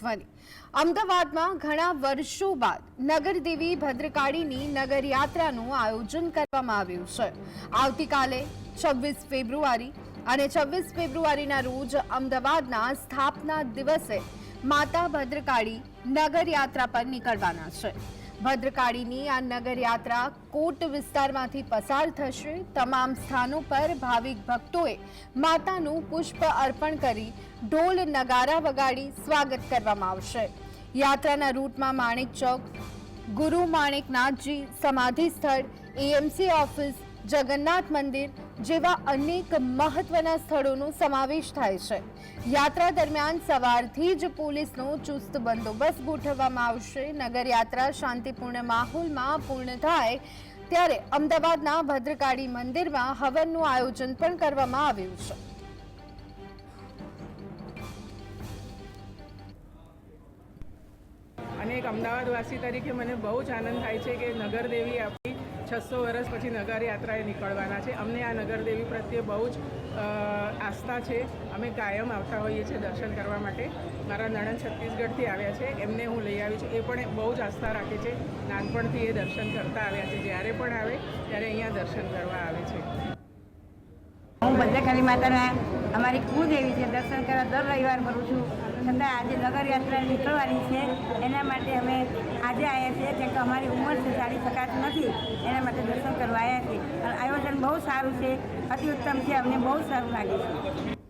અમદાવાદમાં ઘણા વર્ષો બાદ નગરદેવી ભદ્રકાળીની નગરયાત્રાનું આયોજન કરવામાં આવ્યું છે. આવતીકાલે છવ્વીસ ફેબ્રુઆરી અને છવ્વીસ ફેબ્રુઆરીના રોજ અમદાવાદના સ્થાપના દિવસે માતા ભદ્રકાળી નગરયાત્રા પર નીકળવાના છે. ભદ્રકાળીની આ નગરયાત્રા કોટ વિસ્તારમાંથી પસાર થશે. તમામ સ્થાનો પર ભાવિક ભક્તોએ માતાનું પુષ્પ અર્પણ કરી ઢોલ નગારા વગાડી સ્વાગત કરવામાં આવશે. યાત્રાના રૂટમાં માણેક ચોક, ગુરુ માણેકનાથજી સમાધિ સ્થળ, એએમસી ઓફિસ, જગન્નાથ મંદિર જેવા અનેક મહત્વના સ્થળોનો સમાવેશ થાય છે. યાત્રા દરમિયાન સવારથી જ પોલીસનો ચુસ્ત બંદોબસ્ત ગોઠવવામાં આવશે. નગરયાત્રા શાંતિપૂર્ણ માહોલમાં પૂર્ણ થાય ત્યારે અમદાવાદના ભદ્રકાળી મંદિરમાં હવનનું આયોજન પણ કરવામાં આવ્યું છે. અને એક અમદાવાદવાસી તરીકે મને બહુ જ આનંદ થાય છે કે નગરદેવી આપણી છસો વર્ષ પછી નગરયાત્રાએ નીકળવાના છે. અમને આ નગરદેવી પ્રત્યે બહુ જ આસ્થા છે. અમે કાયમ આવતા હોઈએ છીએ દર્શન કરવા માટે. મારા નણંદ છત્તીસગઢથી આવ્યા છે. એમને હું લઈ આવી છું. એ પણ બહુ જ આસ્થા રાખે છે. નાનપણથી એ દર્શન કરતા આવ્યા છે. જ્યારે પણ આવે, ત્યારે અહીંયા દર્શન કરવા આવે છે. હું ભદ્રકાલી માતાના અમારી કુળદેવી છે, દર્શન કરવા દર રવિવાર કરું છું. છતાં આજે નગરયાત્રા નીકળવાની છે. એના માટે અમે આજે આવ્યા છીએ, કેમ કે અમારી ઉંમર છે ચાલી શકાતી નથી. એના માટે દર્શન કરવા આવ્યા છીએ. અને આયોજન બહુ સારું છે. અતિ ઉત્તમ છે, અમને બહુ સારું લાગે છે.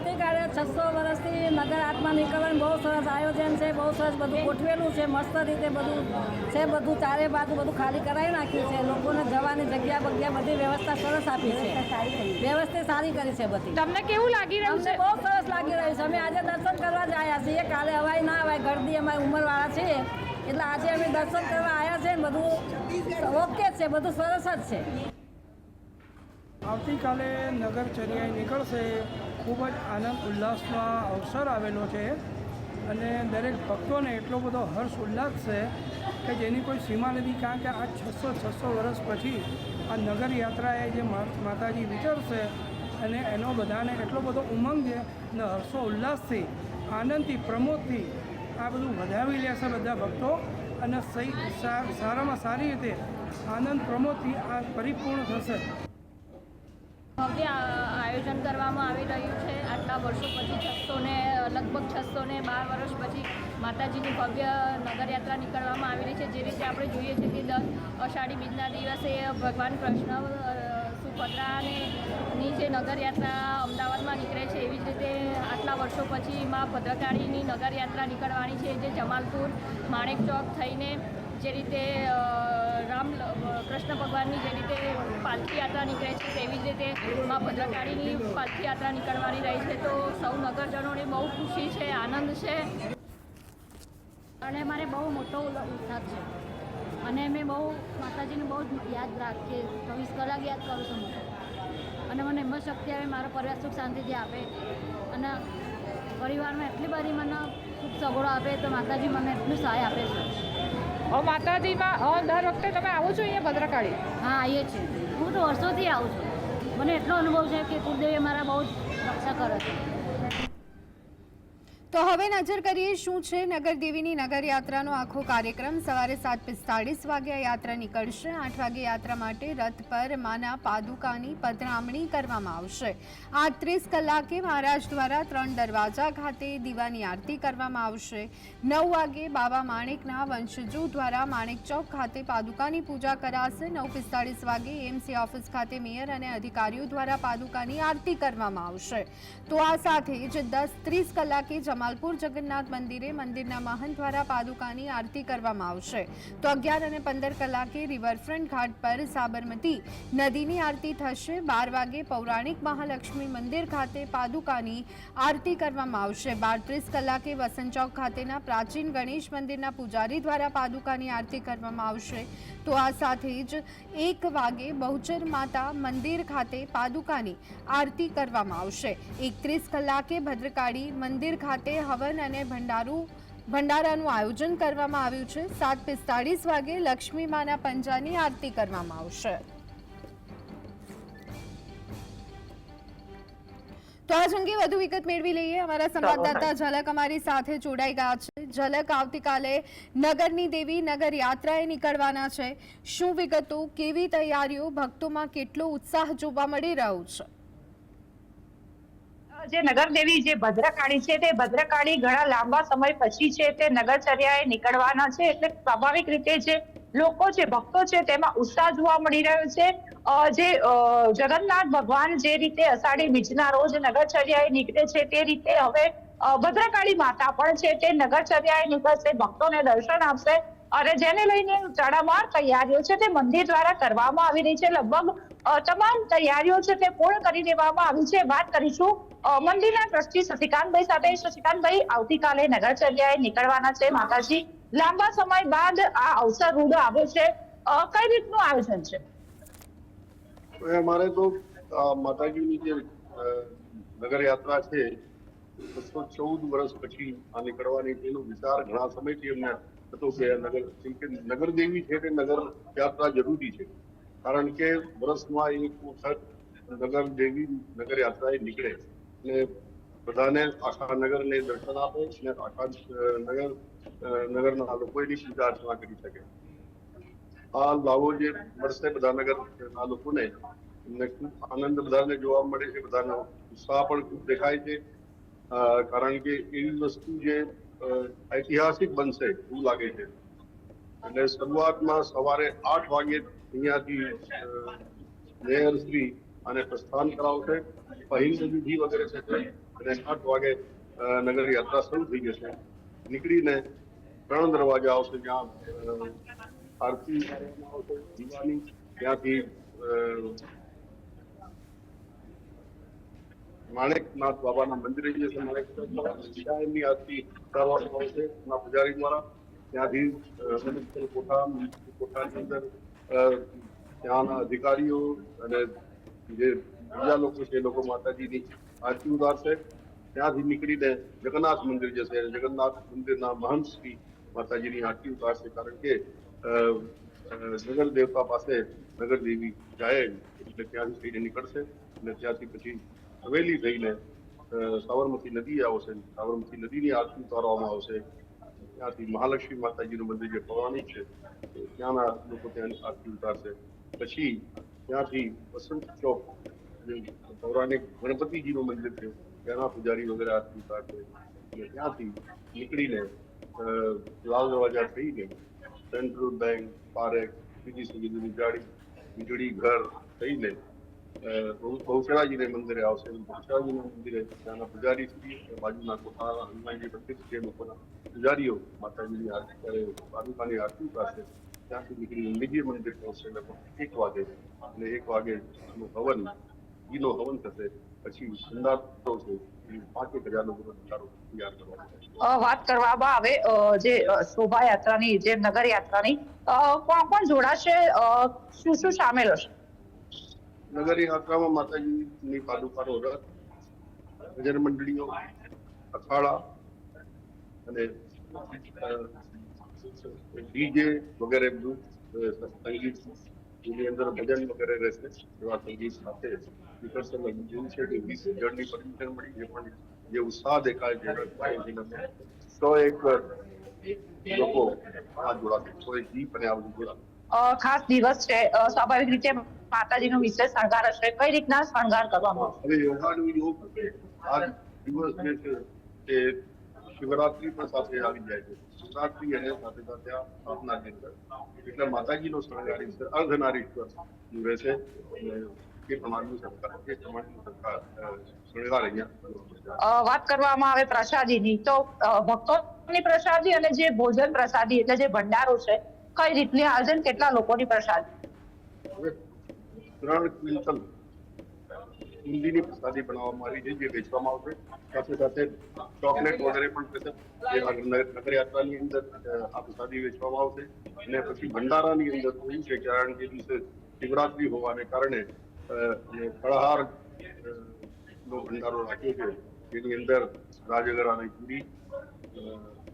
આવતીકાલે છસો વર્ષથી નગર આત્મા નીકળવાનું બહુ સરસ આયોજન છે બહુ સરસ બધું ગોઠવેલું છે મસ્ત રીતે બધું છે બધું ચારે બાજુ બધું ખાલી કરાવી નાખ્યું છે લોકોને જવાની જગ્યા બગ્યા બધી વ્યવસ્થા સરસ આપી છે. વ્યવસ્થિત વ્યવસ્થા સારી કરી છે બધી. તમને કેવું લાગી રહ્યું છે? બહુ સરસ લાગી રહ્યું છે. અમે આજે દર્શન કરવા જ આવ્યા છીએ. કાલે અવાય ના અવાય ગરદી અમારી ઉંમરવાળા છે એટલે આજે અમે દર્શન કરવા આવ્યા છે બધું ઓકે છે બધું સરસ જ છે. આવતીકાલે નગરચર્યાએ નીકળશે. ખૂબ જ આનંદ, ઉલ્લાસનો અવસર આવેલો છે. અને દરેક ભક્તોને એટલો બધો હર્ષ, ઉલ્લાસ છે કે જેની કોઈ સીમા નથી. કારણ કે આ છસો છસો વર્ષ પછી આ નગર યાત્રાએ જે માતાજી વિચારશે અને એનો બધાને એટલો બધો ઉમંગ છે અને હર્ષો, ઉલ્લાસથી, આનંદથી, પ્રમોદથી આ બધું વધાવી લેશે બધા ભક્તો. અને સહી સારામાં સારી રીતે આનંદ, પ્રમોદથી આ પરિપૂર્ણ થશે. ભવ્ય આયોજન કરવામાં આવી રહ્યું છે. આટલા વર્ષો પછી છસો ને લગભગ છસો ને બાર વર્ષ પછી માતાજીની ભવ્ય નગરયાત્રા નીકળવામાં આવી રહી છે. જે રીતે આપણે જોઈએ છીએ કે દર અષાઢી બીજના દિવસે ભગવાન કૃષ્ણ સુભદ્રાને જે નગરયાત્રા અમદાવાદમાં નીકળે છે, એવી જ રીતે આટલા વર્ષો પછી માં ભદ્રકાળીની નગરયાત્રા નીકળવાની છે. જે જમાલપુર, માણેક ચોક થઈને જે રીતે રામ કૃષ્ણ ભગવાનની જે રીતે પાલખી યાત્રા નીકળે છે, તેવી જ રીતે મા ભદ્રકાળીની પાલખી યાત્રા નીકળવાની રહી છે. તો સૌ નગરજનોને બહુ ખુશી છે, આનંદ છે. અને મારે બહુ મોટો ઉત્સાહ છે. અને મેં બહુ, માતાજીને બહુ જ યાદ રાખીએ ચોવીસ કલાક યાદ કરું છું અને મને હિંમત શક્તિ આવે, મારો પરિવાર સુખ શાંતિથી આપે. અને પરિવારમાં એટલી બધી મને સુખ સગવડો આપે, તો માતાજી મને એટલું સહાય આપે છે. માતાજીમાં દર વખતે તમે આવો છો અહીંયા ભદ્રકાળી? હા આવીએ છીએ હું તો વર્ષોથી આવું છું. મને એટલો અનુભવ છે કે કુળદેવી મારા બહુ જ રક્ષા કરે છે. તો હવે નજર કરીએ શું છે નગરદેવીની નગરયાત્રાનો આખો કાર્યક્રમ. સવારે સાત પિસ્તાળીસ વાગ્યા યાત્રા નીકળશે. આઠ વાગે યાત્રા માટે રથ પર માના પાદુકાની પધરામણી કરવામાં આવશે. આઠત્રીસ કલાકે મહારાજ દ્વારા ત્રણ દરવાજા ખાતે દીવાની આરતી કરવામાં આવશે. નવ વાગે બાબા માણેકના વંશજો દ્વારા માણેક ચોક ખાતે પાદુકાની પૂજા કરાશે. નવ પિસ્તાળીસ વાગે એમસી ઓફિસ ખાતે મેયર અને અધિકારીઓ દ્વારા પાદુકાની આરતી કરવામાં આવશે. તો આ સાથે જ દસ ત્રીસ કલાકે જમાલપુર જગન્નાથ મંદિરે મંદિરના મહંત દ્વારા પાદુકાની આરતી કરવામાં આવશે. તો અગિયાર અને પંદર કલાકે રિવરફ્રન્ટ ઘાટ પર સાબરમતી નદીની આરતી થશે. બાર વાગે પૌરાણિક મહાલક્ષ્મી મંદિર ખાતે પાદુકાની આરતી કરવામાં આવશે. બાર ત્રીસ કલાકે વસંત ચોક ખાતેના પ્રાચીન ગણેશ મંદિરના પૂજારી દ્વારા પાદુકાની આરતી કરવામાં આવશે. તો આ સાથે જ એક વાગે બહુચર માતા મંદિર ખાતે પાદુકાની આરતી કરવામાં આવશે. એકત્રીસ કલાકે ભદ્રકાળી મંદિર ખાતે હવન અને ભંડારું ભંડારાનું આયોજન કરવામાં આવ્યું છે. સાત પિસ્તાળીસ વાગે લક્ષ્મી માના પંજાની આરતી કરવામાં આવશે. તો આ અંગે વધુ વિગત મેળવી લઈએ. અમારા સંવાદદાતા ઝલક અમારી સાથે જોડાઈ ગયા છે. ઝલક આવતીકાલે નગરની દેવી નગર યાત્રાએ નીકળવાના છે. શું વિગતો કેવી તૈયારીઓ ભક્તોમાં કેટલો ઉત્સાહ જોવા મળી રહ્યો છે? જે નગરદેવી જે ભદ્રકાળી છે તે ભદ્રકાળી ઘણા લાંબા સમય પછી છે તે નગરચર્યાએ નીકળવાના છે એટલે સ્વાભાવિક રીતે જે લોકો છે ભક્તો છે તેમાં ઉત્સાહ જોવા મળી રહ્યો છે. જે જગન્નાથ ભગવાન જે રીતે અષાઢી બીજના રોજ નગરચર્યાએ નીકળે છે તે રીતે હવે ભદ્રકાળી માતા પણ છે તે નગરચર્યાએ નીકળશે, ભક્તોને દર્શન આપશે. અને જેને લઈને તડામાર તૈયારીઓ છે તે મંદિર દ્વારા કરવામાં આવી રહી છે. લગભગ તમામ તૈયારીઓ છે તે પૂર્ણ કરી દેવામાં આવી છે. વાત કરીશું મંદિરના ટ્રસ્ટી શશિકાંતભાઈ સાથે. શશિકાંતભાઈ આવતીકાલે નગરચર્યાએ નીકળવાના છે માતાજી. લાંબા સમય બાદ આ અવસર રૂડો આવ્યો છે. કઈ રીતનું આયોજન છે? અમારે તો માતાજીની જે અ, નગર યાત્રા છે બસો ચૌદ વર્ષ પછી આ નીકળવાની તેનો વિચાર ઘણા સમયથી અમને હતો કે આ નગર કેમ કે નગર દેવી છે તે નગર યાત્રા જરૂરી છે કારણ કે વર્ષમાં એક વખત નગર દેવી નગર યાત્રાએ નીકળે અને બધાને આખા નગરને દર્શન આપે અને આખા અ, નગર અ, નગરના લોકો એની પૂજા અર્ચના કરી શકે આ લાભો જે મળશે બધા નગરના લોકોને એમને ખૂબ આનંદ બધાને જોવા મળે છે બધાનો ઉત્સાહ પણ ખૂબ દેખાય છે અ, કારણ કે એવી વસ્તુ જે અ, ઐતિહાસિક બનશે એવું લાગે છે. એટલે શરૂઆતમાં સવારે આઠ વાગે અહીંયાથી મેયર શ્રી અને પ્રસ્થાન કરાવશે. પહેલી વિધિ વગેરે થશે અને આઠ વાગે નગર યાત્રા શરૂ થઈ જશે. નીકળીને ત્રણ દરવાજા આવશે જ્યાં આરતી, દીવાની, ત્યાંથી માણેકનાથ બાબાના મંદિરે જશે માણેકની આરતી કરવામાં આવશે એમના પૂજારી દ્વારા. ત્યાંથી અ, મુનિસિપલ કોઠા મ્યુનિસિપલ કોઠાની અંદર અ, ત્યાંના અધિકારીઓ અને જે બીજા લોકો છે એ લોકો માતાજીની આરતી ઉતારશે. ત્યાંથી નીકળીને જગન્નાથ મંદિર જશે. અને જગન્નાથ મંદિરના મહંત શ્રી માતાજીની આરતી ઉતારશે કારણ કે અ, અ, નગર દેવતા પાસે નગર દેવી જાય એટલે ત્યાંથી થઈને નીકળશે. અને ત્યાંથી પછી હવેલી થઈને સાબરમતી નદી આવશે. સાબરમતી નદીની આરતી ઉતારવામાં આવશે. ત્યાંથી મહાલક્ષ્મી માતાજીનું મંદિર જે પૌરાણિક છે ત્યાંના લોકો ત્યાં આરતી ઉતારશે. પછી ત્યાંથી વસંત ચોક જે પૌરાણિક ગણપતિજીનું મંદિર છે, ત્યાંના પૂજારી વગેરે આરતી ઉતારશે. અને ત્યાંથી નીકળીને લાલ દરવાજા થઈને સેન્ટ્રલ બેંક, પારેખ, બીજી સુધી ગાડી, વીજળી, ઘર થઈને બહુચરાજીને મંદિરે આવશે બહુચરાજીના મંદિરે ત્યાંના પૂજારી શ્રી બાજુના કોઠા હનુમાનજી મંદિર જે લોકોના પૂજારીઓ માતાજીની આરતી કરે પાદુકાની આરતી પાસે ત્યાં સુધી નીકળી નિજી મંદિર પહોંચશે લગભગ એક વાગે અને એક વાગે હવન ઘીનો હવન થશે પછી ભંડારો છે વાત કરવામાં આવે જે શોભાયાત્રાની જે નગર યાત્રાની કોણ કોણ જોડાશે શું શું સામેલ હશે નગર યાત્રામાં માતાજીની પાદુકાનો રથ ભજન મંડળીઓ અખાડા અને ડીજે વગેરે બધું સંગીત એની અંદર ભજન વગેરે રહેશે, એવા સંગીત સાથે અને જેવું છે કે વીસ જણની પરમિશન મળી, જે પણ, જે ઉત્સાહ દેખાય છે તો એક, લોકો આ જોડાશે, તો એક દીપ અને આ બધું જોડાશે. ખાસ દિવસ છે. સ્વાભાવિક રીતે માતાજીનો વિશેષ શણગાર હશે. કઈ રીતના શણગાર કરવામાં હવે યોગાનું યોગ આ દિવસ જે છે તે શિવરાત્રી પણ સાથે આવી જાય છે. શિવરાત્રી અને સાથે સાથે આ સ્થાપના દિવસ એટલે માતાજીનો શણગાર છે અર્ધનારીશ્વરનું રહેશે અને એ પ્રમાણનું સરકાર એ પ્રમાણનું સરકાર શણગાર અહીંયા વાત કરવામાં આવે પ્રસાદીની તો ભક્તોની પ્રસાદી અને જે ભોજન પ્રસાદી એટલે જે ભંડારો છે કઈ રીતની આયોજન કેટલા લોકોની પ્રસાદી ત્રણ ક્વિન્ટલ બુંદીની પ્રસાદી બનાવવામાં આવી છે જે વેચવામાં આવશે. સાથે સાથે ચોકલેટ વગેરે પણ થશે જે નગર અંદર આ પ્રસાદી વેચવામાં આવશે. અને પછી ભંડારાની અંદર થયું છે કારણ કે દિવસે શિવરાત્રી હોવાને કારણે ફળાહાર નો ભંડારો રાખ્યો છે જેની અંદર રાજગરાની પૂરી અ,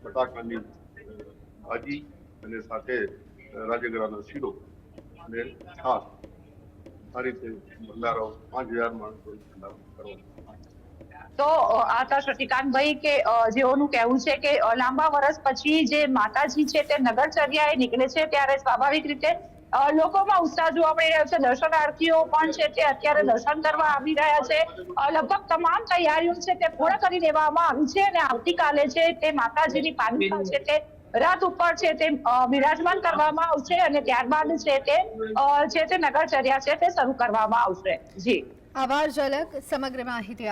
બટાકાની ભાજી અને સાથે રાજગરાનો શીરો અને છાશ આ રીતે ભંડારો, પાંચ હજાર માણસો ભંડારો કરવાનો તો આ શશિકાંતભાઈ કે જેઓનું કહેવું છે કે લાંબા વર્ષ પછી જે માતાજી છે તે નગરચર્યાએ નીકળે છે ત્યારે સ્વાભાવિક રીતે લોકોમાં ઉત્સાહ જોવા મળી રહ્યો છે. દર્શનાર્થીઓ પણ છે તે અત્યારે દર્શન કરવા આવી રહ્યા છે. લગભગ તમામ તૈયારીઓ છે તે પૂર્ણ કરી દેવામાં આવી છે અને આવતીકાલે છે તે માતાજીની પાલિકા છે તે રથ ઉપર છે તે બિરાજમાન કરવામાં આવશે અને ત્યારબાદ છે તે છે તે નગરચર્યા છે તે શરૂ કરવામાં આવશે. જી. આભાર, ઝલક, સમગ્ર માહિતી